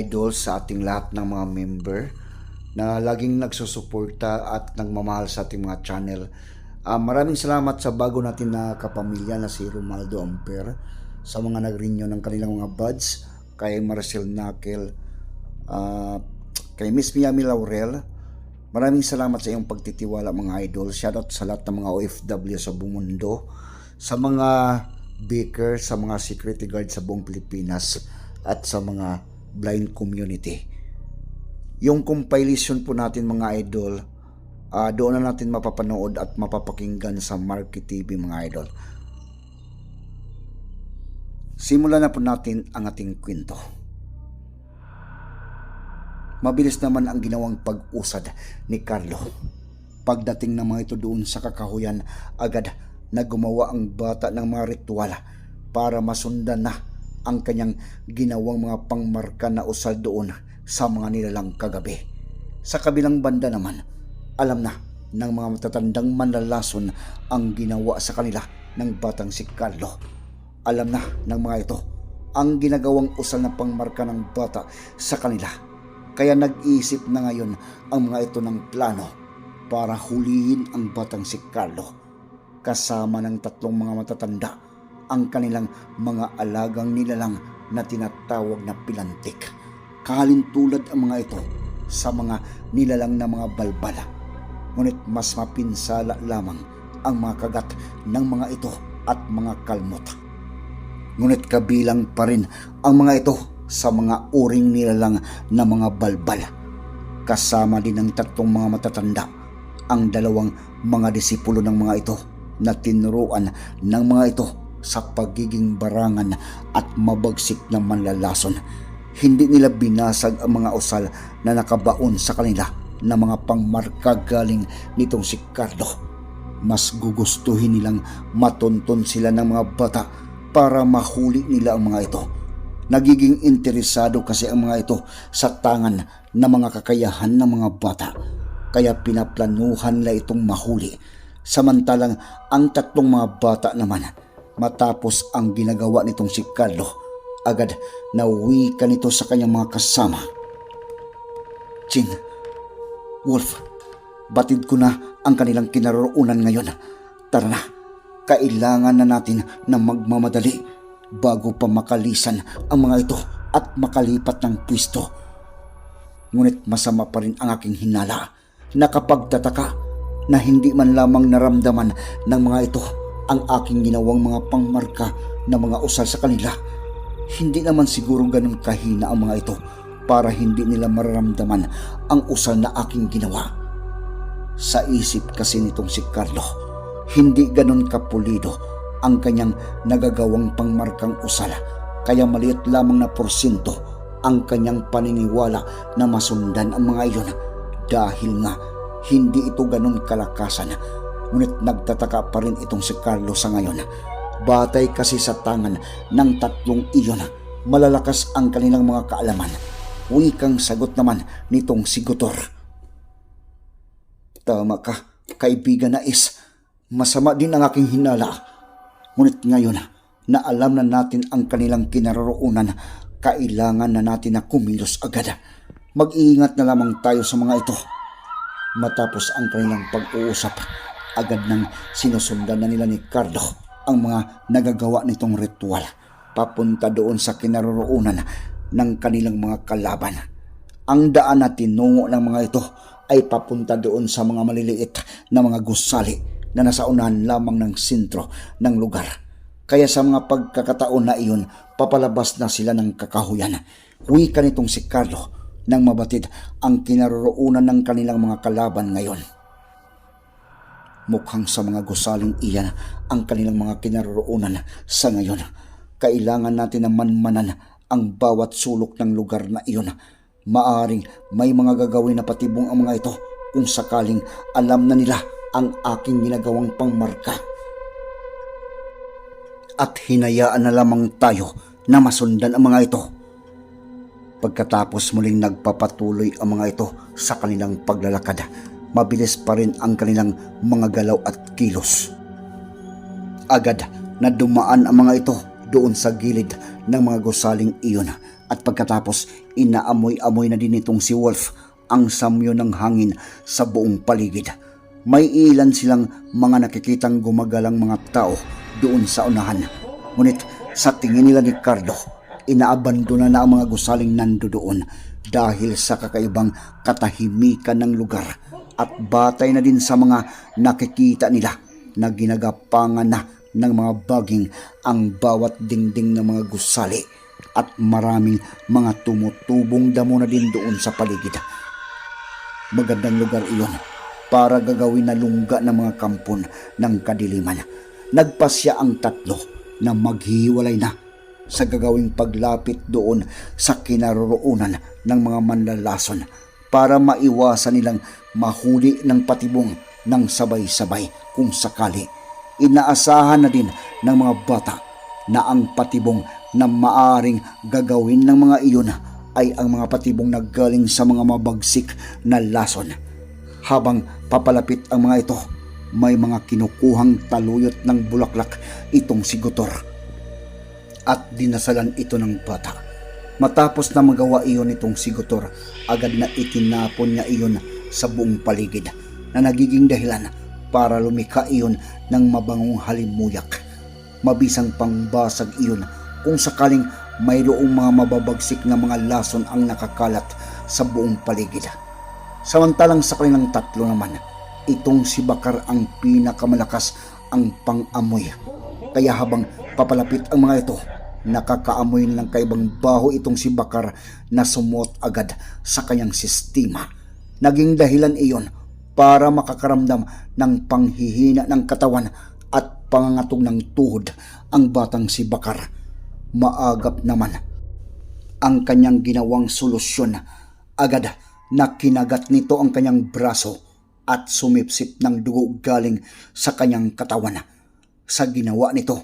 idol sa ating lahat ng mga member na laging nagsusuporta at nagmamahal sa ating mga channel. Ah, maraming salamat sa bago natin na kapamilya na si Romaldo Amper sa mga nag-renew ng kanilang mga buds kay Marcel Nakel, ah, kay Miss Miami Laurel. Maraming salamat sa iyong pagtitiwala mga idol. Shoutout sa lahat ng mga OFW sa buong mundo, sa mga baker, sa mga security guard sa buong Pilipinas at sa mga blind community. Yung compilation po natin mga idol, ah, doon na natin mapapanood at mapapakinggan sa Market TV mga idol. Simulan na po natin ang ating kwento. Mabilis naman ang ginawang pag-usad ni Carlo. Pagdating ng mga ito doon sa kakahuyan, agad na gumawa ang bata ng mga ritual para masundan na ang kanyang ginawang mga pangmarka na usal doon sa mga nilalang kagabi. Sa kabilang banda naman, alam na ng mga matatandang manlalason ang ginawa sa kanila ng batang si Carlo. Alam na ng mga ito ang ginagawang usal na pangmarka ng bata sa kanila. Kaya nag-iisip na ngayon ang mga ito ng plano para hulihin ang batang si Carlo kasama ng tatlong mga matatanda ang kanilang mga alagang nilalang na tinatawag na pilantik. Kalintulad ang mga ito sa mga nilalang na mga balbala. Ngunit mas mapinsala lamang ang mga kagat ng mga ito at mga kalmot. Ngunit kabilang pa rin ang mga ito sa mga uring nilalang na mga balbal. Kasama din ng tatlong mga matatanda ang dalawang mga disipulo ng mga ito na tinuruan ng mga ito sa pagiging barangan at mabagsik na manlalason. Hindi nila binasag ang mga usal na nakabaon sa kanila na mga pangmarka galing nitong si Carlo. Mas gugustuhin nilang matunton sila ng mga bata para mahuli nila ang mga ito. Nagiging interesado kasi ang mga ito sa tangan ng mga kakayahan ng mga bata. Kaya pinaplanuhan nila itong mahuli. Samantalang ang tatlong mga bata naman matapos ang ginagawa nitong si Carlo agad nauwi ka nito sa kanyang mga kasama. Chin, Wolf, batid ko na ang kanilang kinaroroonan ngayon. Tara na, kailangan na natin na magmamadali bago pa makalisan ang mga ito at makalipat ng pwisto. Ngunit masama pa rin ang aking hinala. Nakapagtataka na hindi man lamang naramdaman ng mga ito ang aking ginawang mga pangmarka na mga usal sa kanila. Hindi naman siguro ganun kahina ang mga ito para hindi nila mararamdaman ang usal na aking ginawa. Sa isip kasi nitong si Carlo, hindi ganun kapulido ang kanyang nagagawang pangmarkang usal kaya maliit lamang na porsyento ang kanyang paniniwala na masundan ang mga iyon dahil nga hindi ito ganun kalakasan ngunit nagtataka pa rin itong si Carlo sa ngayon. Batay kasi sa tangan ng tatlong iyon malalakas ang kanilang mga kaalaman. Wikang sagot naman nitong si Gutor. Tama ka kaibigan na is. Masama din ang aking hinala. Ngunit ngayon na alam na natin ang kanilang kinaroroonan. Kailangan na natin na kumilos agad. Mag-iingat na lamang tayo sa mga ito. Matapos ang kanilang pag-uusap, agad nang sinusundan na nila ni Carlo ang mga nagagawa nitong ritual papunta doon sa kinaroroonan ng kanilang mga kalaban. Ang daan na tinungo ng mga ito ay papunta doon sa mga maliliit na mga gusali na nasa unahan lamang ng sentro ng lugar. Kaya sa mga pagkakataon na iyon, papalabas na sila ng kakahuyan. Huwi ka nitong si Carlo nang mabatid ang kinaroroonan ng kanilang mga kalaban ngayon. Mukhang sa mga gusaling iyan ang kanilang mga kinaroroonan sa ngayon. Kailangan natin na manmanan ang bawat sulok ng lugar na iyon. Maaring may mga gagawin na patibong ang mga ito kung sakaling alam na nila ang aking ginagawang pangmarka. At hinayaan na lamang tayo na masundan ang mga ito Pagkatapos muling nagpapatuloy ang mga ito sa kanilang paglalakad, mabilis pa rin ang kanilang mga galaw at kilos. Agad na dumaan ang mga ito doon sa gilid ng mga gusaling iyon At pagkatapos, inaamoy-amoy na din itong si Wolf ang samyo ng hangin sa buong paligid. May ilan silang mga nakikitang gumagalang mga tao doon sa unahan. Ngunit sa tingin nila ni Carlo, inaabandona na ang mga gusaling nando doon dahil sa kakaibang katahimikan ng lugar at batay na din sa mga nakikita nila na ginagapangan na ng mga baging ang bawat dingding ng mga gusali at maraming mga tumutubong damo na din doon sa paligid. Magandang lugar iyon para gagawin na lungga ng mga kampon ng kadiliman. Nagpasya ang tatlo na maghiwalay na sa gagawing paglapit doon sa kinaroroonan ng mga manlalason para maiwasan nilang mahuli ng patibong ng sabay-sabay kung sakali. Inaasahan na din ng mga bata na ang patibong na maaring gagawin ng mga iyon ay ang mga patibong na galing sa mga mabagsik na lason. Habang papalapit ang mga ito, may mga kinukuhang taluyot ng bulaklak itong si Gutor. At dinasalan ito ng bata. Matapos na magawa iyon itong si Gutor, agad na itinapon niya iyon sa buong paligid na nagiging dahilan para lumika iyon ng mabangong halimuyak. Mabisang pangbasag iyon kung sakaling mayroong mga mababagsik na mga lason ang nakakalat sa buong paligid. Samantalang sa kanilang tatlo naman, itong si Bakar ang pinakamalakas ang pangamoy. Kaya habang papalapit ang mga ito, nakakaamoy ng kaibang baho itong si Bakar na sumuot agad sa kanyang sistema. Naging dahilan iyon para makakaramdam ng panghihina ng katawan at pangangatog ng tuhod ang batang si Bakar. Maagap naman ang kanyang ginawang solusyon. Agad na kinagat nito ang kanyang braso at sumipsip ng dugo galing sa kanyang katawan. Sa ginawa nito,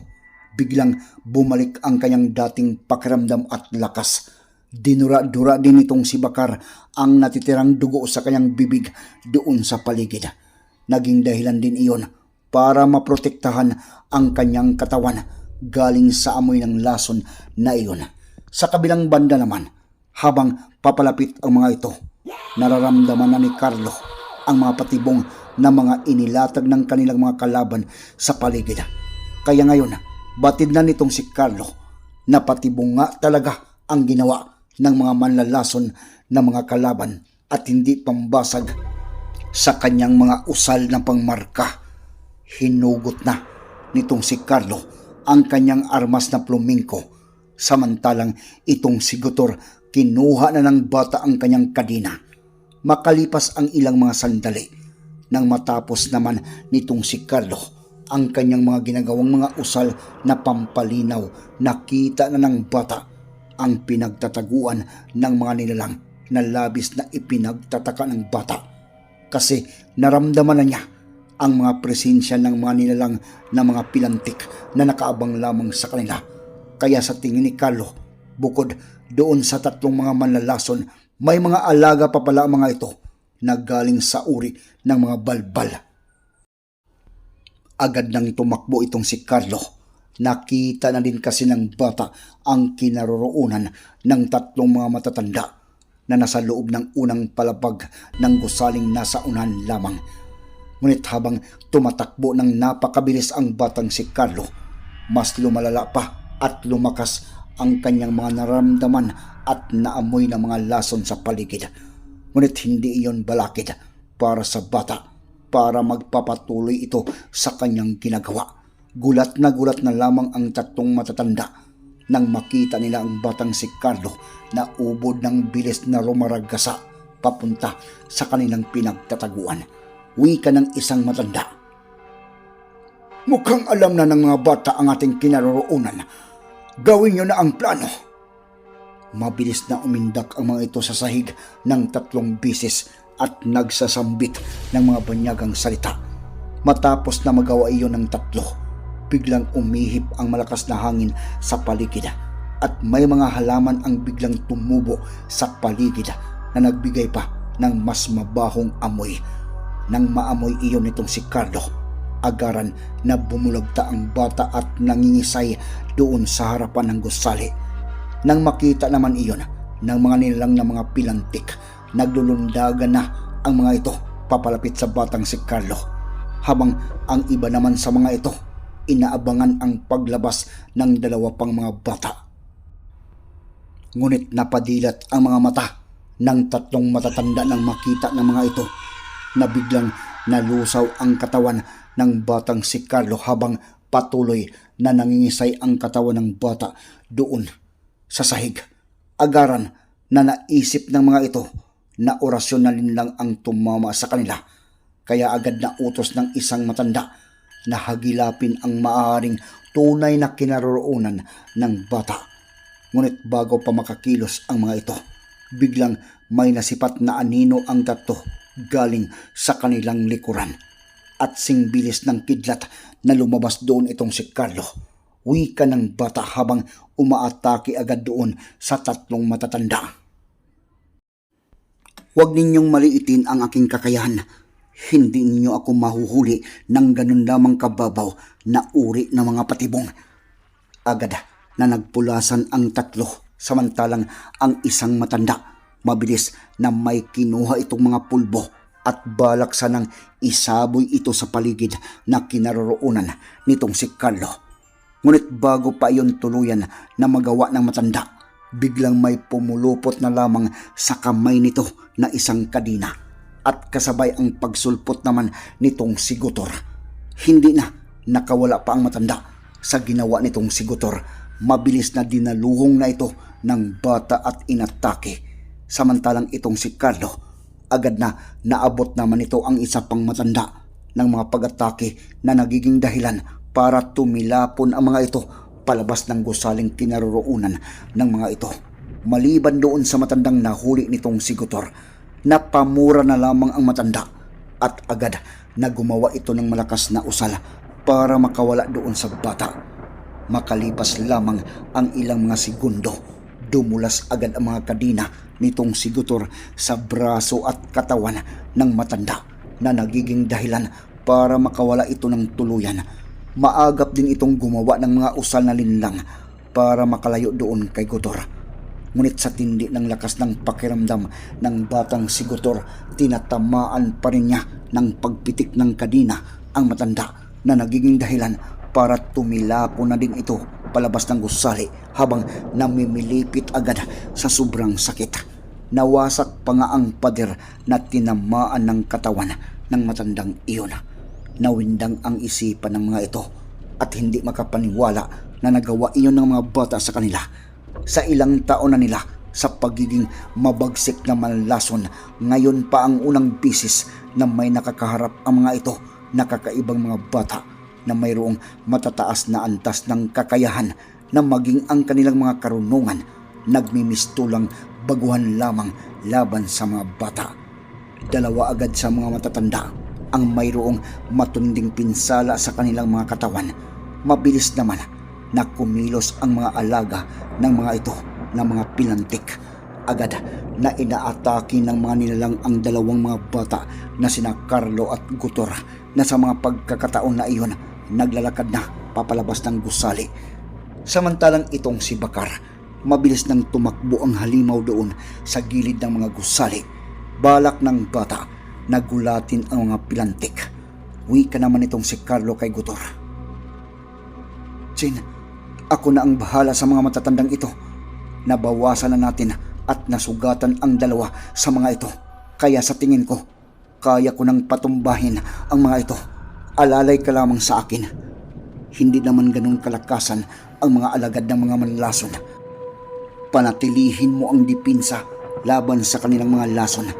biglang bumalik ang kanyang dating pakiramdam at lakas. Dinura-dura din itong si Bakar ang natitirang dugo sa kanyang bibig doon sa paligid. Naging dahilan din iyon para maprotektahan ang kanyang katawan galing sa amoy ng lason na iyon. Sa kabilang banda naman, habang papalapit ang mga ito, nararamdaman na ni Carlo ang mga patibong na mga inilatag ng kanilang mga kalaban sa paligid. Kaya ngayon, batid na nitong si Carlo na patibong nga talaga ang ginawa ng mga manlalason na mga kalaban at hindi pambasag sa kanyang mga usal na pangmarka. Hinugot na nitong si Carlo ang kanyang armas na plumingko samantalang itong si Gutor kinuha na ng bata ang kanyang kadina. Makalipas ang ilang mga sandali nang matapos naman nitong si Carlo ang kanyang mga ginagawang mga usal na pampalinaw nakita na ng bata ang pinagtataguan ng mga nilalang na labis na ipinagtataka ng bata kasi naramdaman na niya ang mga presensya ng mga nilalang na mga pilantik na nakaabang lamang sa kanila. Kaya sa tingin ni Carlo, bukod doon sa tatlong mga manlalason, may mga alaga pa pala ang mga ito na galing sa uri ng mga balbal. Agad nang tumakbo itong si Carlo. Nakita na din kasi ng bata ang kinaroroonan ng tatlong mga matatanda na nasa loob ng unang palapag ng gusaling nasa unan lamang. Ngunit habang tumatakbo ng napakabilis ang batang si Carlo, mas lumalala pa at lumakas ang kanyang mga naramdaman at naamoy ng mga lason sa paligid. Ngunit hindi iyon balakid para sa bata para magpapatuloy ito sa kanyang ginagawa. Gulat na gulat na lamang ang tatlong matatanda nang makita nila ang batang si Carlo na ubod ng bilis na rumaragasa papunta sa kanilang pinagtataguan. Wika ng isang matanda. Mukhang alam na ng mga bata ang ating kinaroroonan. Gawin niyo na ang plano. Mabilis na umindak ang mga ito sa sahig ng tatlong bisis at nagsasambit ng mga banyagang salita. Matapos na magawa iyon ng tatlo, biglang umihip ang malakas na hangin sa paligid at may mga halaman ang biglang tumubo sa paligid na nagbigay pa ng mas mabahong amoy. Nang maamoy iyon nitong si Carlo, agaran na bumulagta ang bata at nangingisay doon sa harapan ng gusali. Nang makita naman iyon ng mga nilang na mga pilantik, naglulundagan na ang mga ito papalapit sa batang si Carlo. Habang ang iba naman sa mga ito, inaabangan ang paglabas ng dalawa pang mga bata. Ngunit napadilat ang mga mata ng tatlong matatanda nang makita ng mga ito na biglang nalusaw ang katawan ng batang si Carlo habang patuloy na nangingisay ang katawan ng bata doon sa sahig. Agaran na naisip ng mga ito na orasyon na lang ang tumama sa kanila. Kaya agad na utos ng isang matanda na hagilapin ang maaaring tunay na kinaroroonan ng bata. Ngunit bago pa makakilos ang mga ito, biglang may nasipat na anino ang tatlo galing sa kanilang likuran. At singbilis ng kidlat na lumabas doon itong si Carlo. Wika ng bata habang umaatake agad doon sa tatlong matatanda. Huwag ninyong maliitin ang aking kakayahan. Hindi ninyo ako mahuhuli ng ganun lamang kababaw na uri ng mga patibong. Agad na nagpulasan ang tatlo samantalang ang isang matanda mabilis na may kinuha itong mga pulbo at balak sanang isaboy ito sa paligid na kinaroroonan nitong si Carlo. Ngunit bago pa iyon tuluyan na magawa ng matanda, biglang may pumulupot na lamang sa kamay nito na isang kadina at kasabay ang pagsulpot naman nitong sigutor. Hindi na nakawala pa ang matanda sa ginawa nitong sigutor. Mabilis na dinaluhong na ito ng bata at inatake. Samantalang itong si Carlo, agad na naabot naman ito ang isa pang matanda ng mga pag-atake na nagiging dahilan para tumilapon ang mga ito palabas ng gusaling kinaroroonan ng mga ito. Maliban doon sa matandang nahuli nitong sigutor, napamura na lamang ang matanda at agad na gumawa ito ng malakas na usal para makawala doon sa bata. Makalipas lamang ang ilang mga segundo, dumulas agad ang mga kadina nitong sigutor sa braso at katawan ng matanda na nagiging dahilan para makawala ito ng tuluyan. Maagap din itong gumawa ng mga usal na linlang para makalayo doon kay Gutor. Ngunit sa tindi ng lakas ng pakiramdam ng batang si Gutor, tinatamaan pa rin niya ng pagpitik ng kadina ang matanda na nagiging dahilan para tumilapo na din ito palabas ng gusali habang namimilipit agad sa sobrang sakit. Nawasak pa nga ang pader na tinamaan ng katawan ng matandang iyon. Nawindang ang isipan ng mga ito at hindi makapaniwala na nagawa iyon ng mga bata sa kanila. Sa ilang taon na nila sa pagiging mabagsik na manlason, ngayon pa ang unang bisis na may nakakaharap ang mga ito na kakaibang mga bata na mayroong matataas na antas ng kakayahan na maging ang kanilang mga karunungan nagmimistulang baguhan lamang laban sa mga bata. Dalawa agad sa mga matatanda ang mayroong matunding pinsala sa kanilang mga katawan. Mabilis naman na kumilos ang mga alaga ng mga ito ng mga pilantik. Agad na inaatake ng mga nilalang ang dalawang mga bata na sina Carlo at Gutor na sa mga pagkakataon na iyon naglalakad na papalabas ng gusali. Samantalang itong si Bakar, mabilis nang tumakbo ang halimaw doon sa gilid ng mga gusali. Balak ng bata nagulatin ang mga pilantik. Uwi ka naman itong si Carlo kay Gutor. Chin, ako na ang bahala sa mga matatandang ito. Nabawasan na natin at nasugatan ang dalawa sa mga ito. Kaya sa tingin ko, kaya ko nang patumbahin ang mga ito. Alalay ka lamang sa akin. Hindi naman ganun kalakasan ang mga alagad ng mga manlason. Panatilihin mo ang dipinsa laban sa kanilang mga lason.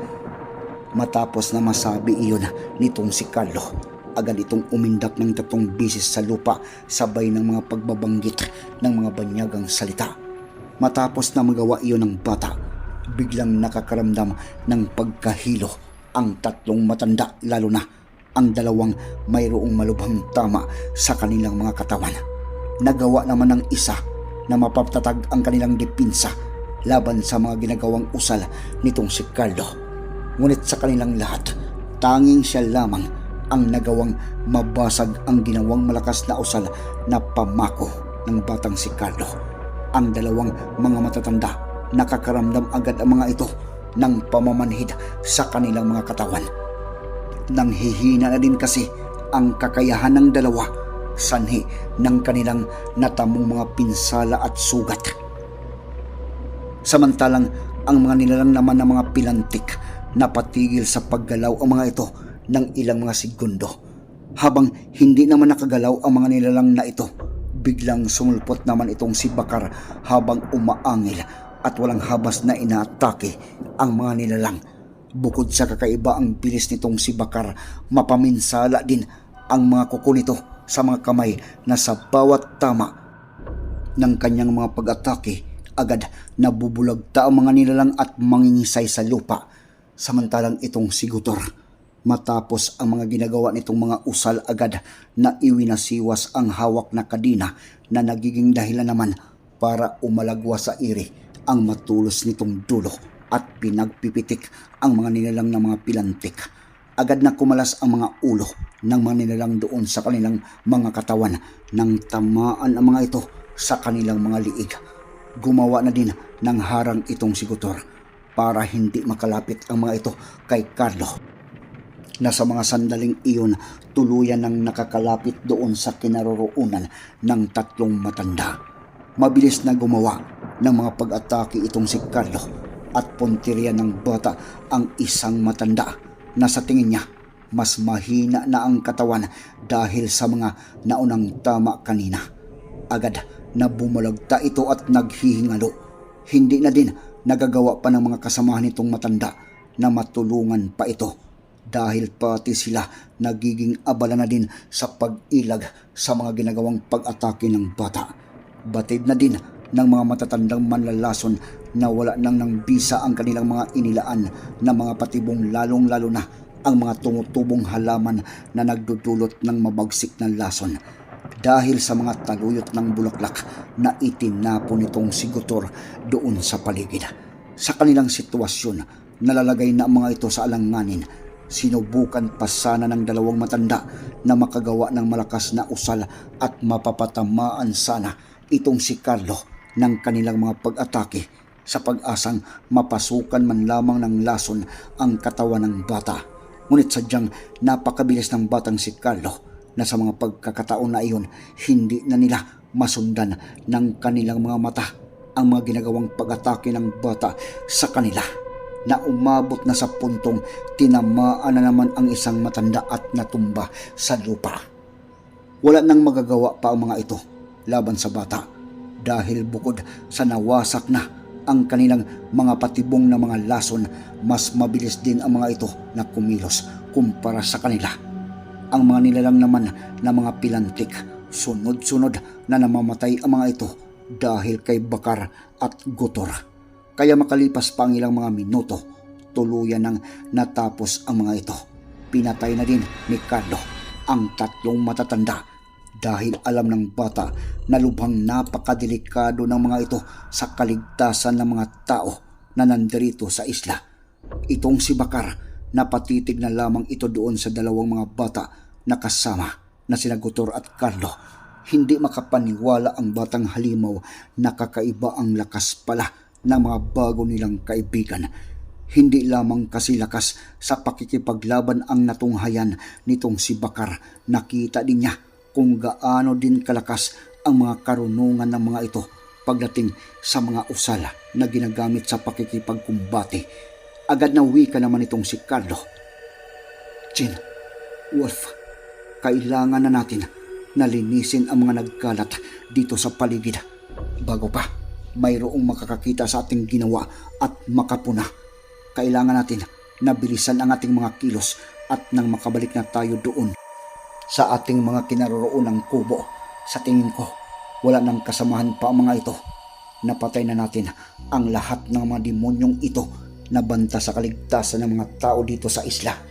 Matapos na masabi iyon nitong si Carlo, agad itong umindak ng tatlong bisis sa lupa sabay ng mga pagbabanggit ng mga banyagang salita. Matapos na magawa iyon ng bata, biglang nakakaramdam ng pagkahilo ang tatlong matanda lalo na ang dalawang mayroong malubhang tama sa kanilang mga katawan. Nagawa naman ng isa na mapaptatag ang kanilang dipinsa laban sa mga ginagawang usal nitong si Carlo. Ngunit sa kanilang lahat, tanging siya lamang ang nagawang mabasag ang ginawang malakas na usal na pamako ng batang si Carlo. ang dalawang mga matatanda. Nakakaramdam agad ang mga ito ng pamamanhid sa kanilang mga katawan. Nang hihina na din kasi ang kakayahan ng dalawa sanhi ng kanilang natamong mga pinsala at sugat. Samantalang ang mga nilalang naman ng mga pilantik napatigil sa paggalaw ang mga ito ng ilang mga segundo. Habang hindi naman nakagalaw ang mga nilalang na ito, biglang sumulpot naman itong si Bakar habang umaangil at walang habas na inaatake ang mga nilalang. Bukod sa kakaiba ang bilis nitong si Bakar, mapaminsala din ang mga kuko nito sa mga kamay na sa bawat tama ng kanyang mga pag-atake agad nabubulagta ang mga nilalang at mangingisay sa lupa samantalang itong si Gutor matapos ang mga ginagawa nitong mga usal agad na iwinasiwas ang hawak na kadina na nagiging dahilan naman para umalagwa sa iri ang matulos nitong dulo at pinagpipitik ang mga nilalang na mga pilantik agad na kumalas ang mga ulo ng mga nilalang doon sa kanilang mga katawan nang tamaan ang mga ito sa kanilang mga liig. Gumawa na din ng harang itong si Gutor para hindi makalapit ang mga ito kay Carlo. Na sa mga sandaling iyon, tuluyan ng nakakalapit doon sa kinaroroonan ng tatlong matanda. Mabilis na gumawa ng mga pag-atake itong si Carlo at puntirya ng bata ang isang matanda na sa tingin niya mas mahina na ang katawan dahil sa mga naunang tama kanina. Agad na bumalagta ito at naghihingalo. Hindi na din nagagawa pa ng mga kasamahan nitong matanda na matulungan pa ito dahil pati sila nagiging abala na din sa pag-ilag sa mga ginagawang pag-atake ng bata. Batid na din ng mga matatandang manlalason na wala nang nang bisa ang kanilang mga inilaan na mga patibong lalong-lalo na ang mga tumutubong halaman na nagdudulot ng mabagsik na lason dahil sa mga taluyot ng bulaklak na itinapon nitong sigutor doon sa paligid. Sa kanilang sitwasyon, nalalagay na ang mga ito sa alanganin. Sinubukan pa sana ng dalawang matanda na makagawa ng malakas na usal at mapapatamaan sana itong si Carlo ng kanilang mga pag-atake sa pag-asang mapasukan man lamang ng lason ang katawan ng bata. Ngunit sadyang napakabilis ng batang si Carlo na sa mga pagkakataon na iyon hindi na nila masundan ng kanilang mga mata ang mga ginagawang pag-atake ng bata sa kanila na umabot na sa puntong tinamaan na naman ang isang matanda at natumba sa lupa. Wala nang magagawa pa ang mga ito laban sa bata dahil bukod sa nawasak na ang kanilang mga patibong na mga lason, mas mabilis din ang mga ito na kumilos kumpara sa kanila. Ang mga nilalang naman na mga pilantik, sunod-sunod na namamatay ang mga ito dahil kay Bakar at Gutor. Kaya makalipas pa ang ilang mga minuto, tuluyan nang natapos ang mga ito. Pinatay na din ni Carlo ang tatlong matatanda dahil alam ng bata na lubhang napakadelikado ng mga ito sa kaligtasan ng mga tao na nandirito sa isla. Itong si Bakar, napatitig na lamang ito doon sa dalawang mga bata na kasama na sina Gutor at Carlo. Hindi makapaniwala ang batang halimaw na kakaiba ang lakas pala ng mga bago nilang kaibigan. Hindi lamang kasi lakas sa pakikipaglaban ang natunghayan nitong si Bakar. Nakita din niya kung gaano din kalakas ang mga karunungan ng mga ito pagdating sa mga usala na ginagamit sa pakikipagkumbate. Agad na wika naman itong si Carlo. Chin, Wolf, kailangan na natin nalinisin ang mga nagkalat dito sa paligid. Bago pa, mayroong makakakita sa ating ginawa at makapuna. Kailangan natin na bilisan ang ating mga kilos at nang makabalik na tayo doon sa ating mga kinaroroon ng kubo. Sa tingin ko, wala nang kasamahan pa ang mga ito. Napatay na natin ang lahat ng mga demonyong ito na banta sa kaligtasan ng mga tao dito sa isla